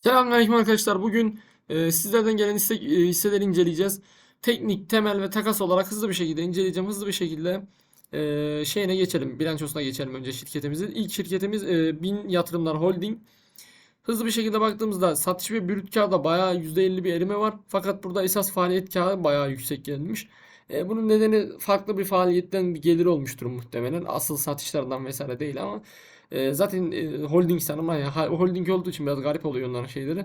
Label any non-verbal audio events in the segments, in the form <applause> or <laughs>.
Selamünaleyküm arkadaşlar. Bugün e, sizlerden gelen istek, e, hisseleri inceleyeceğiz. Teknik, temel ve takas olarak hızlı bir şekilde inceleyeceğim. Hızlı bir şekilde e, şeyine geçelim. Bilançosuna geçelim önce şirketimizin. İlk şirketimiz e, Bin Yatırımlar Holding. Hızlı bir şekilde baktığımızda satış ve brüt kârda bayağı %50 bir erime var. Fakat burada esas faaliyet kârı bayağı yüksek gelmiş. E, bunun nedeni farklı bir faaliyetten bir gelir olmuştur muhtemelen. Asıl satışlardan vesaire değil ama e, zaten e, holding sanırım ya ha- holding olduğu için biraz garip oluyor onların şeyleri.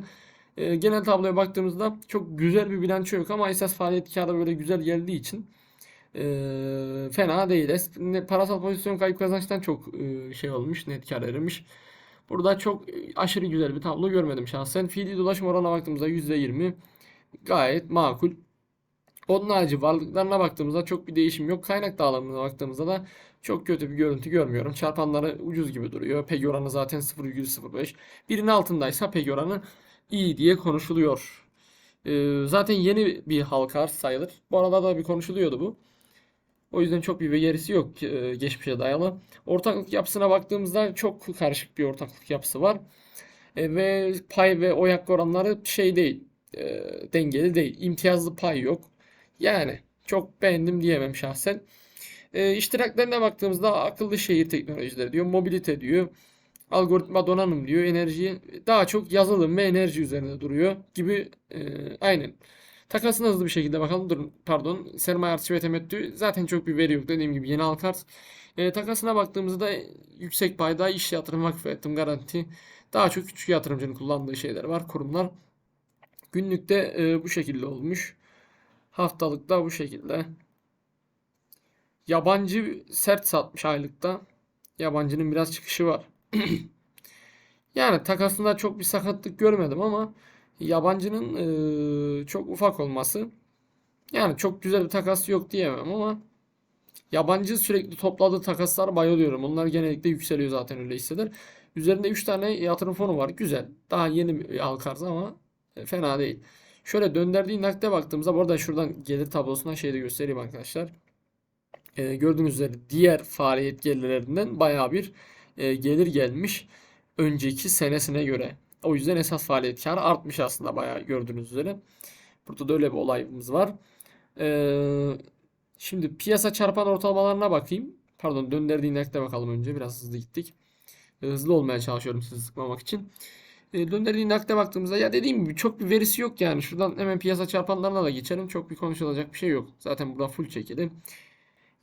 E, genel tabloya baktığımızda çok güzel bir bilanço yok ama esas faaliyet kârı böyle güzel geldiği için e, fena değil. Es- parasal pozisyon kayıp kazançtan çok e, şey olmuş, net kâr erimiş. Burada çok e, aşırı güzel bir tablo görmedim şahsen. Fiili dolaşım oranına baktığımızda %20 gayet makul. Onun harici varlıklarına baktığımızda çok bir değişim yok. Kaynak dağılımına baktığımızda da çok kötü bir görüntü görmüyorum. Çarpanları ucuz gibi duruyor. PEG oranı zaten 0,05. Birinin altındaysa PEG oranı iyi diye konuşuluyor. Ee, zaten yeni bir halka arz sayılır. Bu arada da bir konuşuluyordu bu. O yüzden çok bir verisi yok e, geçmişe dayalı. Ortaklık yapısına baktığımızda çok karışık bir ortaklık yapısı var. E, ve pay ve oy hakkı oranları şey değil. e, dengeli değil. İmtiyazlı pay yok. Yani çok beğendim diyemem şahsen. E, iştiraklerine baktığımızda akıllı şehir teknolojileri diyor. Mobilite diyor. Algoritma donanım diyor. Enerji daha çok yazılım ve enerji üzerinde duruyor gibi e, aynen. Takasına hızlı bir şekilde bakalım. Durun pardon. Sermaye artışı ve temettü zaten çok bir veri yok. Dediğim gibi yeni halka arz. E, takasına baktığımızda yüksek payda iş yatırım vakfı yatırım garanti daha çok küçük yatırımcının kullandığı şeyler var. Kurumlar. Günlükte e, bu şekilde olmuş. Haftalıkta bu şekilde. Yabancı sert satmış aylıkta. Yabancının biraz çıkışı var. <clears throat> Yani takasında çok bir sakatlık görmedim ama yabancının e, çok ufak olması yani çok güzel bir takas yok diyemem ama yabancı sürekli topladığı takaslara bayılıyorum. Onlar genellikle yükseliyor zaten öyle hisseler. Üzerinde 3 tane yatırım fonu var. Güzel. Daha yeni bir halka arz ama e, fena değil. Şöyle döndürdüğü nakde baktığımızda bu arada şuradan gelir tablosundan şeyi de göstereyim arkadaşlar. E, gördüğünüz üzere diğer faaliyet gelirlerinden bayağı bir e, gelir gelmiş önceki senesine göre. O yüzden esas faaliyet karı artmış aslında bayağı gördüğünüz üzere. Burada da öyle bir olayımız var. E, şimdi piyasa çarpan ortalamalarına bakayım. Pardon döndürdüğü nakde bakalım önce. Biraz hızlı gittik. Hızlı olmaya çalışıyorum sizi sıkmamak için. E, nakde baktığımızda ya dediğim gibi çok bir verisi yok yani. Şuradan hemen piyasa çarpanlarına da geçelim. Çok bir konuşulacak bir şey yok. Zaten burada full çekili.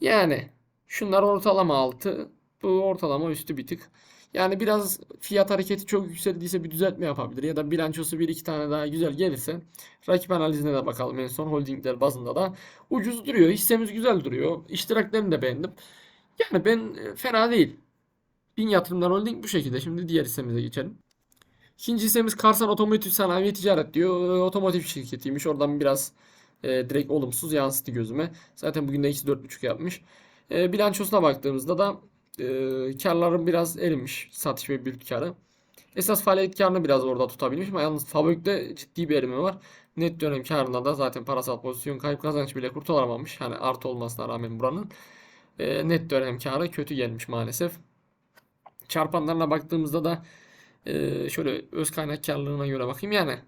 Yani şunlar ortalama altı. Bu ortalama üstü bir tık. Yani biraz fiyat hareketi çok yükseldiyse bir düzeltme yapabilir. Ya da bilançosu bir iki tane daha güzel gelirse rakip analizine de bakalım en son holdingler bazında da ucuz duruyor. Hissemiz güzel duruyor. İştiraklerini de beğendim. Yani ben e, fena değil. Bin yatırımlar holding bu şekilde. Şimdi diğer hissemize geçelim. İkinci hissemiz Karsan Otomotiv Sanayi ve Ticaret diyor. E, Otomotiv şirketiymiş. Oradan biraz e, direkt olumsuz yansıttı gözüme. Zaten bugün de eksi 4.5 yapmış. E, bilançosuna baktığımızda da e, karların biraz erimiş. Satış ve brüt karı. Esas faaliyet karını biraz orada tutabilmiş ama yalnız Fabrik'te ciddi bir erime var. Net dönem karında da zaten parasal pozisyon kayıp kazanç bile kurtaramamış. Hani artı olmasına rağmen buranın. E, net dönem karı kötü gelmiş maalesef. Çarpanlarına baktığımızda da e, şöyle öz kaynak karlılığına göre bakayım. Yani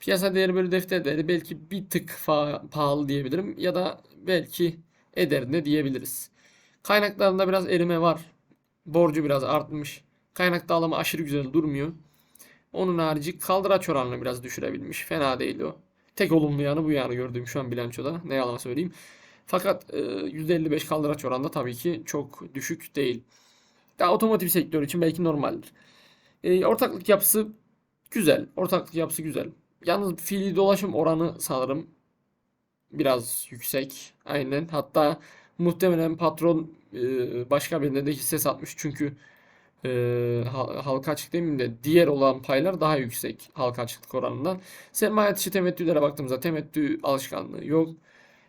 piyasa değeri bölü defter değeri belki bir tık pahalı diyebilirim. Ya da belki ederine diyebiliriz. Kaynaklarında biraz erime var. Borcu biraz artmış. Kaynak dağılımı aşırı güzel durmuyor. Onun harici kaldıraç oranını biraz düşürebilmiş. Fena değil o. Tek olumlu yanı bu yani gördüğüm şu an bilançoda. Ne yalan söyleyeyim. Fakat e, %55 kaldıraç oranda tabii ki çok düşük değil. Daha otomotiv sektörü için belki normaldir. E, ortaklık yapısı güzel. Ortaklık yapısı güzel. Yalnız fiili dolaşım oranı sanırım biraz yüksek. Aynen. Hatta muhtemelen patron e, başka birine de hisse satmış. Çünkü e, hal- halka açık demeyeyim de diğer olan paylar daha yüksek halka açıklık oranından. Sermaye dışı temettülere baktığımızda temettü alışkanlığı yok.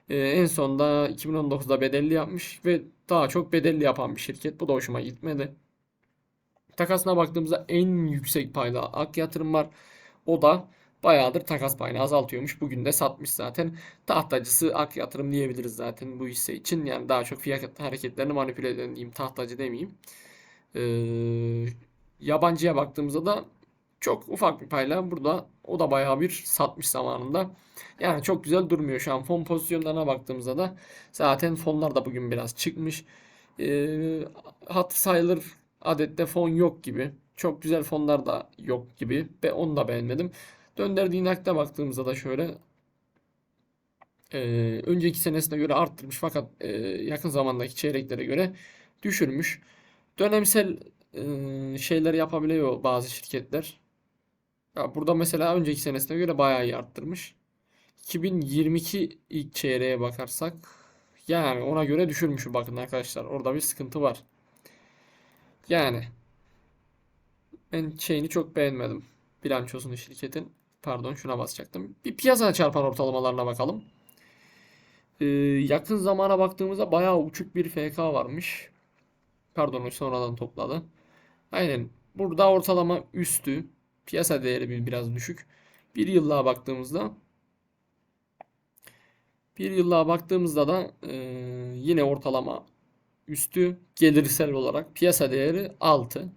E, en sonda 2019'da bedelli yapmış ve daha çok bedelli yapan bir şirket. Bu da hoşuma gitmedi. Takasına baktığımızda en yüksek payda Ak Yatırım var. O da bayağıdır takas payını azaltıyormuş. Bugün de satmış zaten. Tahtacısı Ak Yatırım diyebiliriz zaten bu hisse için. Yani daha çok fiyat hareketlerini manipüle eden diyeyim. Tahtacı demeyeyim. Ee, yabancıya baktığımızda da Çok ufak bir payla burada o da bayağı bir satmış zamanında. Yani çok güzel durmuyor şu an. Fon pozisyonlarına baktığımızda da zaten fonlar da bugün biraz çıkmış. Ee, hatı sayılır adette fon yok gibi. Çok güzel fonlar da yok gibi. Ve onu da beğenmedim. Döndürdüğü nakde baktığımızda da şöyle e, önceki senesine göre arttırmış fakat e, yakın zamandaki çeyreklere göre düşürmüş. Dönemsel e, şeyler yapabiliyor bazı şirketler. Ya burada mesela önceki senesine göre bayağı iyi arttırmış. 2022 ilk çeyreğe bakarsak yani ona göre düşürmüş bakın arkadaşlar. Orada bir sıkıntı var. Yani ben şeyini çok beğenmedim. Bilançosunu şirketin. Pardon şuna basacaktım. Bir piyasa çarpan ortalamalarına bakalım. Ee, yakın zamana baktığımızda bayağı uçuk bir FK varmış. Pardon sonradan topladı. Aynen. Burada ortalama üstü. Piyasa değeri bir biraz düşük. Bir yıllığa baktığımızda bir yıllığa baktığımızda da e, yine ortalama üstü gelirsel olarak piyasa değeri 6.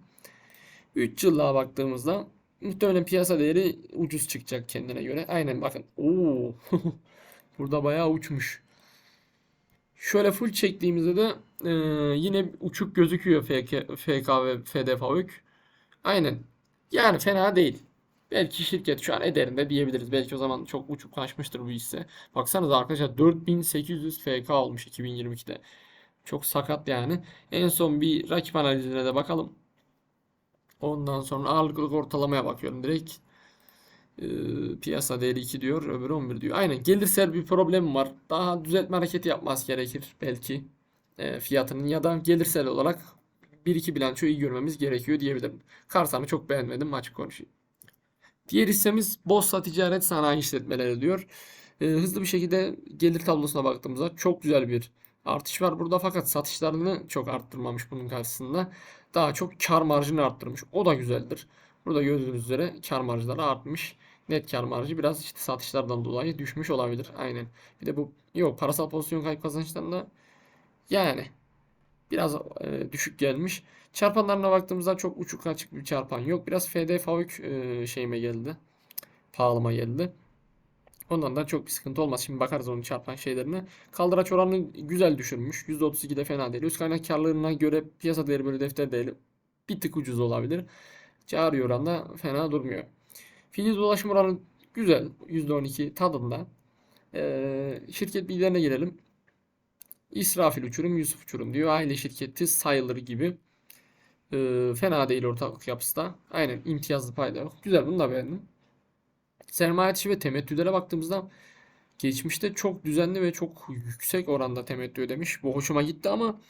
3 yıllığa baktığımızda muhtemelen piyasa değeri ucuz çıkacak kendine göre. Aynen bakın. Oo. <laughs> Burada bayağı uçmuş. Şöyle full çektiğimizde de e, yine uçuk gözüküyor FK, FK ve FDFO'yük. Aynen. Yani fena değil. Belki şirket şu an ederinde diyebiliriz. Belki o zaman çok uçup kaçmıştır bu hisse. Baksanıza arkadaşlar 4800 FK olmuş 2022'de. Çok sakat yani. En son bir rakip analizine de bakalım. Ondan sonra ağırlıklı ortalamaya bakıyorum direkt. Ee, piyasa değeri 2 diyor, öbürü 11 diyor. Aynen gelirsel bir problem var. Daha düzeltme hareketi yapması gerekir belki e, fiyatının ya da gelirsel olarak 1-2 bilanço iyi görmemiz gerekiyor diyebilirim. Karsan'ı çok beğenmedim açık konuşayım. Diğer hissemiz Bossa Ticaret Sanayi İşletmeleri diyor. Ee, hızlı bir şekilde gelir tablosuna baktığımızda çok güzel bir artış var burada fakat satışlarını çok arttırmamış bunun karşısında. Daha çok kar marjını arttırmış. O da güzeldir. Burada gördüğünüz üzere kar marjları artmış. Net kar marjı biraz işte satışlardan dolayı düşmüş olabilir. Aynen. Bir de bu yok parasal pozisyon kayıp kazançlarında yani biraz e, düşük gelmiş. Çarpanlarına baktığımızda çok uçuk açık bir çarpan yok. Biraz FD FAVÖK e, şeyime geldi. Pahalıma geldi. Ondan da çok bir sıkıntı olmaz. Şimdi bakarız onun çarpan şeylerine. Kaldıraç oranını güzel düşürmüş. %32 de fena değil. Üst kaynak karlılığına göre piyasa değeri böyle defter değeri bir tık ucuz olabilir. Cari oranda fena durmuyor. Fiil dolaşım oranı güzel. %12 tadında. Ee, şirket bilgilerine gelelim. İsrafil uçurum, Yusuf uçurum diyor. Aile şirketi sayılır gibi. Ee, fena değil ortaklık yapısı da. Aynen imtiyazlı payda yok. Güzel bunu da beğendim. Sermaye artışı ve temettülere baktığımızda geçmişte çok düzenli ve çok yüksek oranda temettü ödemiş. Bu hoşuma gitti ama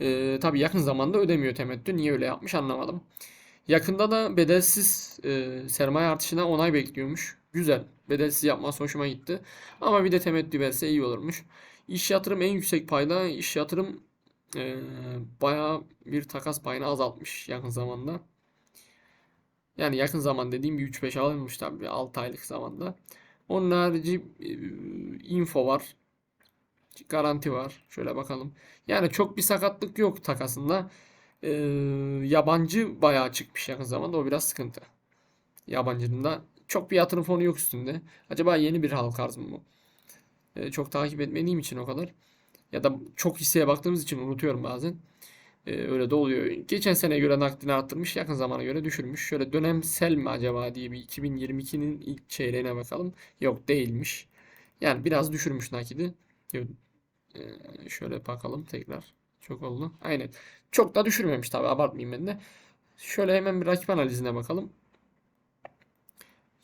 e, tabii yakın zamanda ödemiyor temettü. Niye öyle yapmış anlamadım. Yakında da bedelsiz e, sermaye artışına onay bekliyormuş. Güzel. Bedelsiz yapması hoşuma gitti. Ama bir de temettü verse iyi olurmuş. İş yatırım en yüksek payda. İş yatırım e, bayağı bir takas payını azaltmış yakın zamanda. Yani yakın zaman dediğim bir 3-5 alınmış tabii 6 aylık zamanda. Onun harici info var. Garanti var. Şöyle bakalım. Yani çok bir sakatlık yok takasında. Ee, yabancı bayağı çıkmış yakın zamanda. O biraz sıkıntı. Yabancının da çok bir yatırım fonu yok üstünde. Acaba yeni bir halka arz mı bu? Ee, çok takip etmediğim için o kadar. Ya da çok hisseye baktığımız için unutuyorum bazen. Ee, öyle de oluyor. Geçen sene göre nakdini arttırmış, yakın zamana göre düşürmüş. Şöyle dönemsel mi acaba diye bir 2022'nin ilk çeyreğine bakalım. Yok değilmiş. Yani biraz düşürmüş nakidi. Ee, şöyle bakalım tekrar. Çok oldu. Aynen. Çok da düşürmemiş tabi abartmayayım ben de. Şöyle hemen bir rakip analizine bakalım.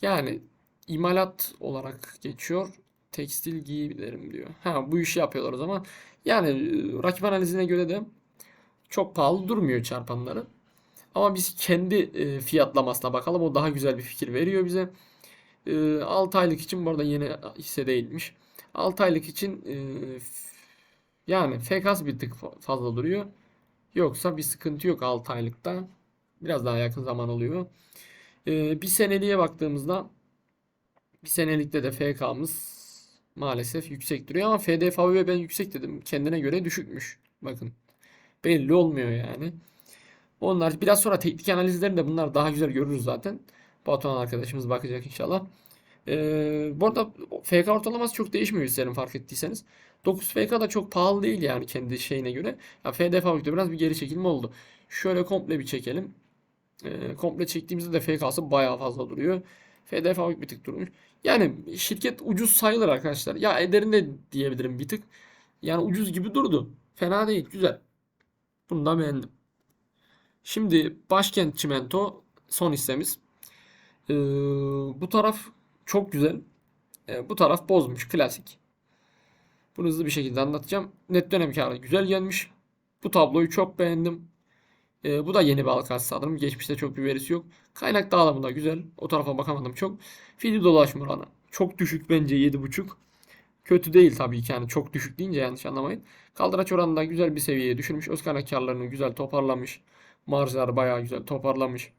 Yani imalat olarak geçiyor. Tekstil giyim diyor. Ha bu işi yapıyorlar o zaman. Yani e, rakip analizine göre de çok pahalı durmuyor çarpanları. Ama biz kendi e, fiyatlamasına bakalım. O daha güzel bir fikir veriyor bize. E, 6 aylık için bu arada yeni hisse değilmiş. 6 aylık için e, yani FK'sı bir tık fazla duruyor. Yoksa bir sıkıntı yok 6 aylıkta. Biraz daha yakın zaman oluyor. E, bir seneliğe baktığımızda bir senelikte de FK'mız maalesef yüksek duruyor ama FDFV ben yüksek dedim. Kendine göre düşükmüş. Bakın. Belli olmuyor yani. Onlar biraz sonra teknik analizlerinde bunlar daha güzel görürüz zaten. Batuhan arkadaşımız bakacak inşallah. Ee, bu arada FK ortalaması çok değişmiyor hislerin fark ettiyseniz. 9 FK da çok pahalı değil yani kendi şeyine göre. Ya FD biraz bir geri çekilme oldu. Şöyle komple bir çekelim. Ee, komple çektiğimizde de FK'sı bayağı fazla duruyor. FD Fabrik bir tık durmuş. Yani şirket ucuz sayılır arkadaşlar. Ya ederinde diyebilirim bir tık. Yani ucuz gibi durdu. Fena değil, güzel. Bunu da beğendim. Şimdi Başkent Çimento son hissemiz. Ee, bu taraf çok güzel. Ee, bu taraf bozmuş. Klasik. Bunu hızlı bir şekilde anlatacağım. Net dönem karı güzel gelmiş. Bu tabloyu çok beğendim. Ee, bu da yeni bir halka sanırım. Geçmişte çok bir verisi yok. Kaynak dağılımı da güzel. O tarafa bakamadım çok. Fili dolaşma oranı. Çok düşük bence 7.5. Kötü değil tabii ki yani çok düşük deyince yanlış anlamayın. Kaldıraç oranı da güzel bir seviyeye düşürmüş. Öz kaynak karlarını güzel toparlamış. Marjlar bayağı güzel toparlamış.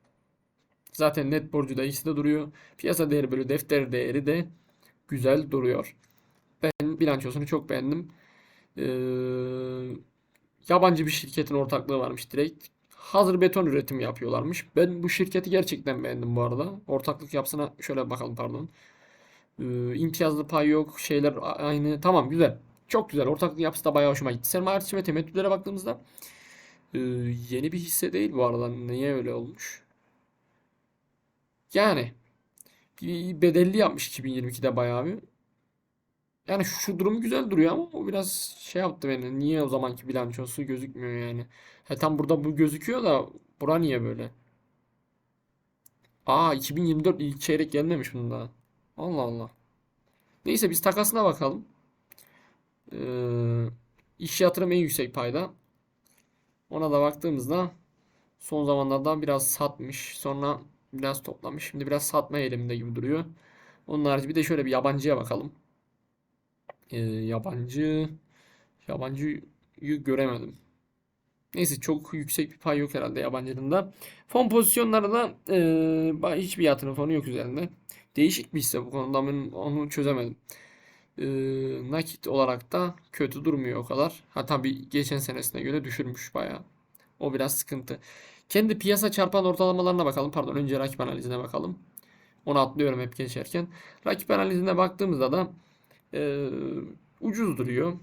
Zaten net borcu da ikisi de duruyor. Piyasa değeri bölü defter değeri de güzel duruyor. Ben bilançosunu çok beğendim. Ee, yabancı bir şirketin ortaklığı varmış direkt. Hazır beton üretimi yapıyorlarmış. Ben bu şirketi gerçekten beğendim bu arada. Ortaklık yapısına şöyle bakalım pardon. Ee, imtiyazlı pay yok. Şeyler aynı. Tamam güzel. Çok güzel. Ortaklık yapısı da bayağı hoşuma gitti. Sermaye artışı ve temettülere baktığımızda ee, yeni bir hisse değil bu arada. Niye öyle olmuş? Yani bedelli yapmış 2022'de bayağı bir. Yani şu durum güzel duruyor ama o biraz şey yaptı beni. Niye o zamanki bilançosu gözükmüyor yani? He tam burada bu gözüküyor da bura niye böyle? Aa 2024 ilk çeyrek gelmemiş bunda. Allah Allah. Neyse biz takasına bakalım. Ee, iş yatırım en yüksek payda. Ona da baktığımızda son zamanlarda biraz satmış. Sonra biraz toplamış. Şimdi biraz satma eğiliminde gibi duruyor. Onun harici bir de şöyle bir yabancıya bakalım. Ee, yabancı yabancıyı göremedim. Neyse çok yüksek bir pay yok herhalde yabancının da. Fon pozisyonları da e, hiçbir yatırım fonu yok üzerinde. Değişik bir hisse bu konuda ben onu çözemedim. E, nakit olarak da kötü durmuyor o kadar. Ha tabii geçen senesine göre düşürmüş bayağı. O biraz sıkıntı. Kendi piyasa çarpan ortalamalarına bakalım. Pardon önce rakip analizine bakalım. Onu atlıyorum hep geçerken. Rakip analizine baktığımızda da e, ucuz duruyor.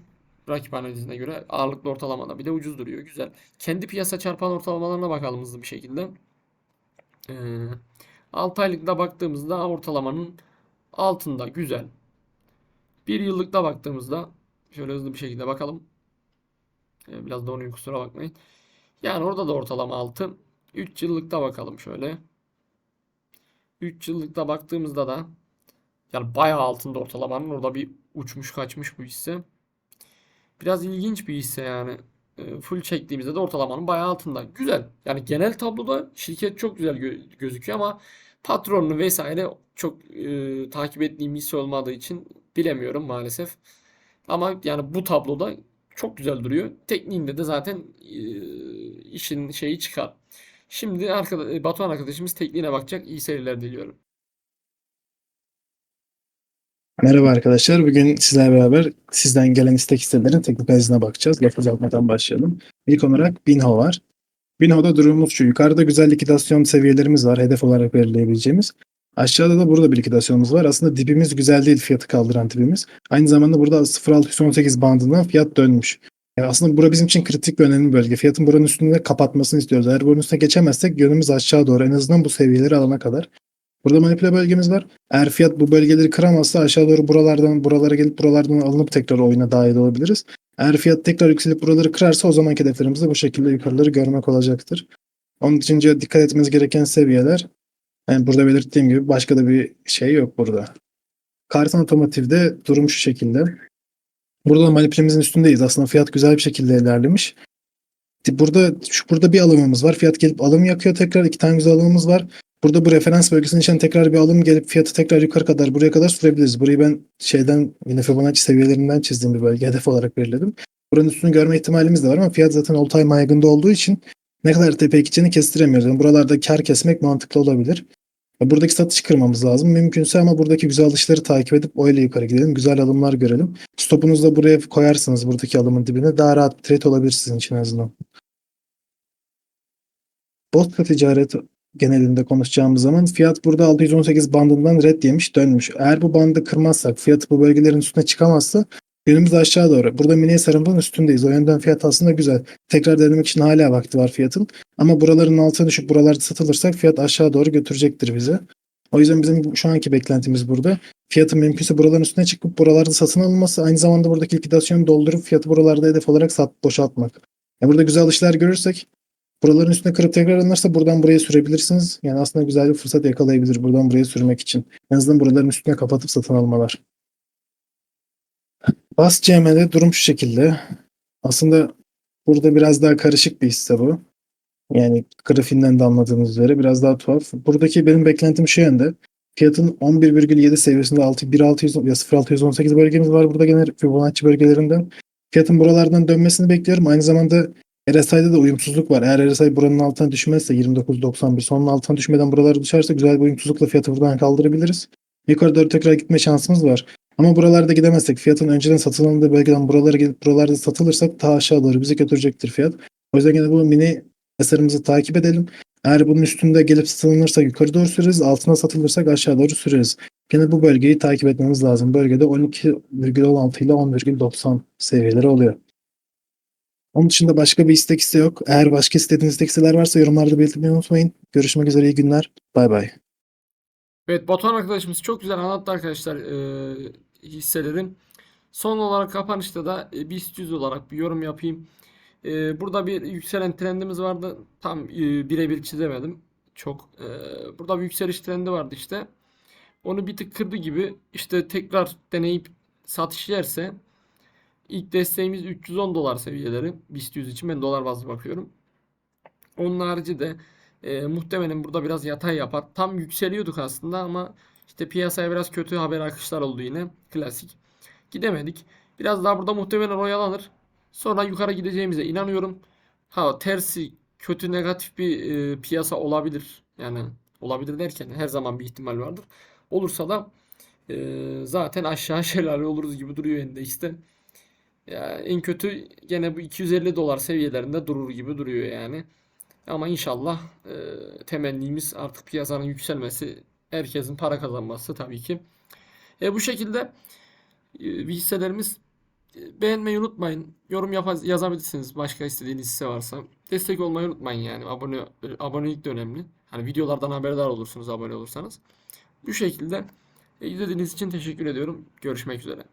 Rakip analizine göre ağırlıklı ortalamada bir de ucuz duruyor. Güzel. Kendi piyasa çarpan ortalamalarına bakalım hızlı bir şekilde. Ee, 6 aylıkta baktığımızda ortalamanın altında. Güzel. 1 yıllıkta baktığımızda şöyle hızlı bir şekilde bakalım. Ee, biraz donuyum kusura bakmayın. Yani orada da ortalama 6. 3 yıllıkta bakalım şöyle. 3 yıllıkta baktığımızda da yani bayağı altında ortalamanın orada bir uçmuş kaçmış bu hisse. Biraz ilginç bir hisse yani. E, full çektiğimizde de ortalamanın bayağı altında. Güzel. Yani genel tabloda şirket çok güzel gö- gözüküyor ama patronunu vesaire çok e, takip ettiğim hisse olmadığı için bilemiyorum maalesef. Ama yani bu tabloda çok güzel duruyor. Tekniğinde de zaten e, işin şeyi çıkar. Şimdi arkada, Batuhan arkadaşımız tekniğine bakacak. İyi seyirler diliyorum. Merhaba arkadaşlar. Bugün sizlerle beraber sizden gelen istek hisselerin teknik analizine bakacağız. Lafı uzatmadan başlayalım. İlk olarak Binho var. Binho'da durumumuz şu. Yukarıda güzel likidasyon seviyelerimiz var. Hedef olarak belirleyebileceğimiz. Aşağıda da burada bir likidasyonumuz var. Aslında dibimiz güzel değil fiyatı kaldıran dibimiz. Aynı zamanda burada 0.618 bandından fiyat dönmüş. Yani aslında bura bizim için kritik bir önemli bir bölge. Fiyatın buranın üstünde kapatmasını istiyoruz. Eğer buranın üstüne geçemezsek yönümüz aşağı doğru. En azından bu seviyeleri alana kadar. Burada manipüle bölgemiz var. Eğer fiyat bu bölgeleri kıramazsa aşağı doğru buralardan buralara gelip buralardan alınıp tekrar oyuna dahil olabiliriz. Eğer fiyat tekrar yükselip buraları kırarsa o zamanki hedeflerimiz de bu şekilde yukarıları görmek olacaktır. Onun için dikkat etmemiz gereken seviyeler yani burada belirttiğim gibi başka da bir şey yok burada. Karton Otomotiv'de durum şu şekilde. Burada da manipülemizin üstündeyiz. Aslında fiyat güzel bir şekilde ilerlemiş. Burada şu burada bir alımımız var. Fiyat gelip alım yakıyor tekrar. iki tane güzel alımımız var. Burada bu referans bölgesinin içine tekrar bir alım gelip fiyatı tekrar yukarı kadar buraya kadar sürebiliriz. Burayı ben şeyden yine Fibonacci seviyelerinden çizdiğim bir bölge hedef olarak belirledim. Buranın üstünü görme ihtimalimiz de var ama fiyat zaten all time high'ında olduğu için ne kadar tepe gideceğini kestiremiyoruz. Yani buralarda kar kesmek mantıklı olabilir. Buradaki satış kırmamız lazım. Mümkünse ama buradaki güzel alışları takip edip o ile yukarı gidelim. Güzel alımlar görelim. Stopunuzu da buraya koyarsınız buradaki alımın dibine. Daha rahat bir trade olabilir sizin için en azından. Botka ticaret genelinde konuşacağımız zaman fiyat burada 618 bandından red yemiş dönmüş. Eğer bu bandı kırmazsak fiyat bu bölgelerin üstüne çıkamazsa yönümüz aşağı doğru. Burada mini sarımın üstündeyiz. O yönden fiyat aslında güzel. Tekrar denemek için hala vakti var fiyatın. Ama buraların altına düşüp buralarda satılırsak fiyat aşağı doğru götürecektir bizi. O yüzden bizim şu anki beklentimiz burada. Fiyatın mümkünse buraların üstüne çıkıp buralarda satın alınması aynı zamanda buradaki likidasyonu doldurup fiyatı buralarda hedef olarak sat, boşaltmak. Yani burada güzel işler görürsek buraların üstüne kırıp tekrar alınırsa buradan buraya sürebilirsiniz. Yani aslında güzel bir fırsat yakalayabilir buradan buraya sürmek için. En azından buraların üstüne kapatıp satın almalar. Bas CM'de durum şu şekilde. Aslında burada biraz daha karışık bir hisse bu. Yani grafiğinden de anladığınız üzere biraz daha tuhaf. Buradaki benim beklentim şu yönde. Fiyatın 11,7 seviyesinde 6, 1600 ya 0618 bölgemiz var burada gene Fibonacci bölgelerinden. Fiyatın buralardan dönmesini bekliyorum. Aynı zamanda RSI'de de uyumsuzluk var. Eğer RSI buranın altına düşmezse 29.91 sonun altına düşmeden buralara düşerse güzel bir uyumsuzlukla fiyatı buradan kaldırabiliriz. Yukarı doğru tekrar gitme şansımız var. Ama buralarda gidemezsek fiyatın önceden satın alındığı bölgeden buralara gidip buralarda satılırsak daha aşağı doğru bizi götürecektir fiyat. O yüzden gene bu mini eserimizi takip edelim. Eğer bunun üstünde gelip satılırsa yukarı doğru süreriz. Altına satılırsak aşağı doğru süreriz. Gene bu bölgeyi takip etmemiz lazım. Bölgede 12,16 ile 10,90 seviyeleri oluyor. Onun dışında başka bir istek ise yok. Eğer başka istediğiniz istek hisseler varsa yorumlarda belirtmeyi unutmayın. Görüşmek üzere iyi günler. Bay bay. Evet Batuhan arkadaşımız çok güzel anlattı arkadaşlar e, hisselerin. Son olarak kapanışta da e, BIST 100 olarak bir yorum yapayım. E, burada bir yükselen trendimiz vardı. Tam e, birebir çizemedim. Çok. E, burada bir yükseliş trendi vardı işte. Onu bir tık kırdı gibi. İşte tekrar deneyip satış yerse ilk desteğimiz 310 dolar seviyeleri. BIST 100 için ben dolar bazlı bakıyorum. Onun harici de e, muhtemelen burada biraz yatay yapar. Tam yükseliyorduk aslında ama işte piyasaya biraz kötü haber akışlar oldu yine. Klasik. Gidemedik. Biraz daha burada muhtemelen oyalanır. Sonra yukarı gideceğimize inanıyorum. Ha tersi kötü negatif bir e, piyasa olabilir. Yani olabilir derken her zaman bir ihtimal vardır. Olursa da e, zaten aşağı <laughs> şelale oluruz gibi duruyor endekste. Ya en kötü gene bu 250 dolar seviyelerinde durur gibi duruyor yani. Ama inşallah e, temennimiz artık piyasanın yükselmesi, herkesin para kazanması tabii ki. E, bu şekilde e, hisselerimiz e, beğenmeyi unutmayın. Yorum yapa- yazabilirsiniz başka istediğiniz hisse varsa. Destek olmayı unutmayın yani. Abone abonelik de önemli. Hani videolardan haberdar olursunuz abone olursanız. Bu şekilde e, izlediğiniz için teşekkür ediyorum. Görüşmek üzere.